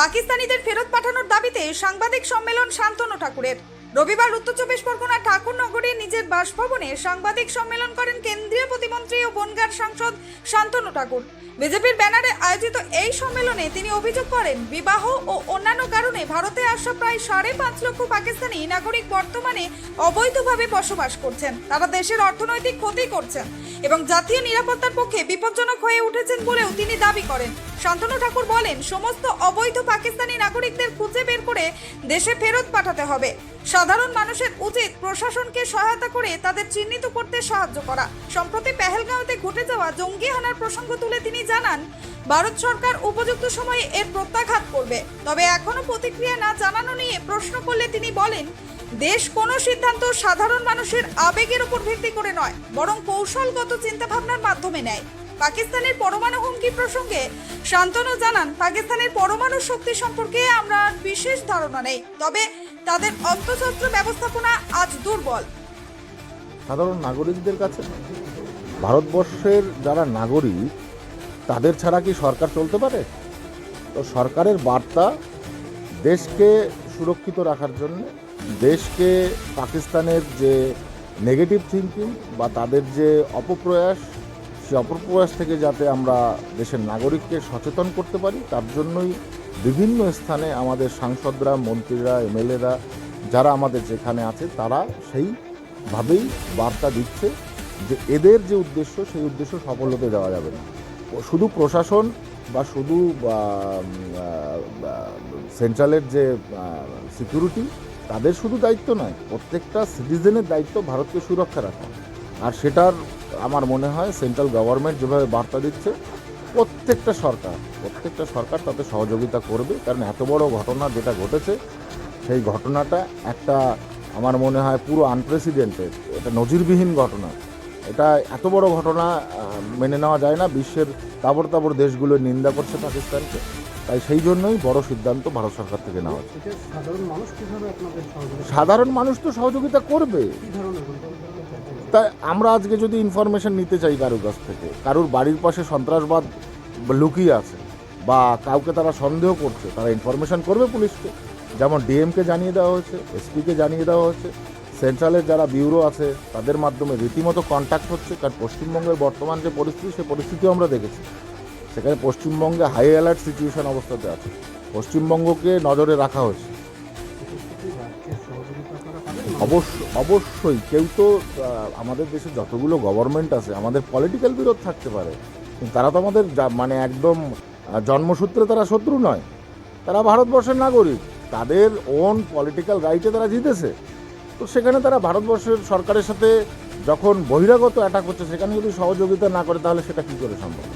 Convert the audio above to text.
পাকিস্তানিদের ফেরত পাঠানোর দাবিতে সাংবাদিক সম্মেলন শান্তনু ঠাকুরের। রবিবার উত্তর চব্বিশ পরগনা ঠাকুরনগরে নিজের বাসভবনে সাংবাদিক সম্মেলন করেন কেন্দ্রীয় প্রতিমন্ত্রী ও বনগার সাংসদ শান্তনু ঠাকুর। বিজেপির ব্যানারে আয়োজিত এই সম্মেলনে তিনি অভিযোগ করেন, বিবাহ ও অন্যান্য কারণে ভারতে আসা প্রায় সাড়ে পাঁচ লক্ষ পাকিস্তানি নাগরিক বর্তমানে অবৈধভাবে বসবাস করছেন। তারা দেশের অর্থনৈতিক ক্ষতি করছেন এবং জাতীয় নিরাপত্তার পক্ষে বিপজ্জনক হয়ে উঠেছেন বলেও তিনি দাবি করেন। শান্তনু ঠাকুর বলেন, সমস্ত অবৈধ পাকিস্তানি নাগরিকদের খুঁজে বের করে দেশে ফেরত পাঠাতে হবে। সাধারণ মানুষের উচিত প্রশাসনকে সহায়তা করে তাদের চিহ্নিত করতে সাহায্য করা। সম্প্রতি পেহেলগাঁওতে ঘটে যাওয়া জঙ্গি হানার প্রসঙ্গ তুলে তিনি জানান, ভারত সরকার উপযুক্ত সময়ে এর প্রত্যাঘাত করবে। তবে এখনও প্রতিক্রিয়া না জানানো নিয়ে প্রশ্ন করলে তিনি বলেন, দেশ কোনো সিদ্ধান্ত সাধারণ মানুষের আবেগের উপর ভিত্তি করে নয়, বরং কৌশলগত চিন্তাভাবনার মাধ্যমে নেয়। পাকিস্তানের পরমাণু হুমকি প্রসঙ্গে শান্তনু জানান, পাকিস্তানের পরমাণু শক্তি সম্পর্কে আমরা বিশেষ ধারণা নেই, তবে তাদের অস্ত্রশস্ত্র ব্যবস্থাপনা আজ দুর্বল। সাধারণ নাগরিকদের কাছে? ভারতবর্ষের যারা নাগরিক, তাদের ছাড়া কি সরকার চলতে পারে? তো সরকারের বার্তা দেশকে সুরক্ষিত রাখার জন্য, দেশকে পাকিস্তানের যে নেগেটিভ থিঙ্কিং বা তাদের যে অপপ্রয়াস, সে অপপ্রয়াস থেকে যাতে আমরা দেশের নাগরিককে সচেতন করতে পারি, তার জন্যই বিভিন্ন স্থানে আমাদের সাংসদরা, মন্ত্রীরা, এমএলএরা, যারা আমাদের যেখানে আছে, তারা সেইভাবেই বার্তা দিচ্ছে যে এদের যে উদ্দেশ্য, সেই উদ্দেশ্য সফল হতে দেওয়া যাবে না। শুধু প্রশাসন বা শুধু সেন্ট্রালের যে সিকিউরিটি, তাদের শুধু দায়িত্ব নয়, প্রত্যেকটা সিটিজেনের দায়িত্ব ভারতকে সুরক্ষা রাখা। আর সেটার আমার মনে হয় সেন্ট্রাল গভর্নমেন্ট যেভাবে বার্তা দিচ্ছে, প্রত্যেকটা সরকার প্রত্যেকটা সরকার তাতে সহযোগিতা করবে। কারণ এত বড় ঘটনা যেটা ঘটেছে, সেই ঘটনাটা একটা আমার মনে হয় পুরো আনপ্রেসিডেন্টেড এটা নজিরবিহীন ঘটনা। এটা এত বড় ঘটনা মেনে নেওয়া যায় না। বিশ্বের তাবর তাবর দেশগুলো নিন্দা করছে পাকিস্তানকে। তাই সেই জন্যই বড় সিদ্ধান্ত ভারত সরকার থেকে নেওয়া হচ্ছে। সাধারণ মানুষ তো সহযোগিতা করবে। তাই আমরা আজকে যদি ইনফরমেশন নিতে চাই কারোর কাছ থেকে কারোর বাড়ির পাশে সন্ত্রাসবাদ লুকিয়ে আছে বা কাউকে তারা সন্দেহ করছে তারা ইনফরমেশন করবে পুলিশকে। যেমন ডিএমকে জানিয়ে দেওয়া হয়েছে, এসপিকে জানিয়ে দেওয়া হয়েছে, সেন্ট্রালের যারা ব্যুরো আছে, তাদের মাধ্যমে রীতিমতো কন্ট্যাক্ট হচ্ছে, কারণ পশ্চিমবঙ্গের বর্তমান যে পরিস্থিতি, সে পরিস্থিতিও আমরা দেখেছি। সেখানে পশ্চিমবঙ্গে হাই অ্যালার্ট সিচুয়েশন অবস্থাতে আছে। পশ্চিমবঙ্গকে নজরে রাখা হয়েছে। অবশ্য, অবশ্যই কেউ তো আমাদের দেশে যতগুলো গভর্নমেন্ট আছে, আমাদের পলিটিক্যাল বিরোধ থাকতে পারে, কিন্তু তারা তো আমাদের মানে একদম জন্মসূত্রে তারা শত্রু নয়। তারা ভারতবর্ষের নাগরিক। তাদের ওন পলিটিক্যাল রাইটে তারা জিতেছে। তো সেখানে তারা ভারতবর্ষের সরকারের সাথে যখন বহিরাগত অ্যাটাক হচ্ছে, সেখানে যদি সহযোগিতা না করে, তাহলে সেটা কী করে সম্ভব?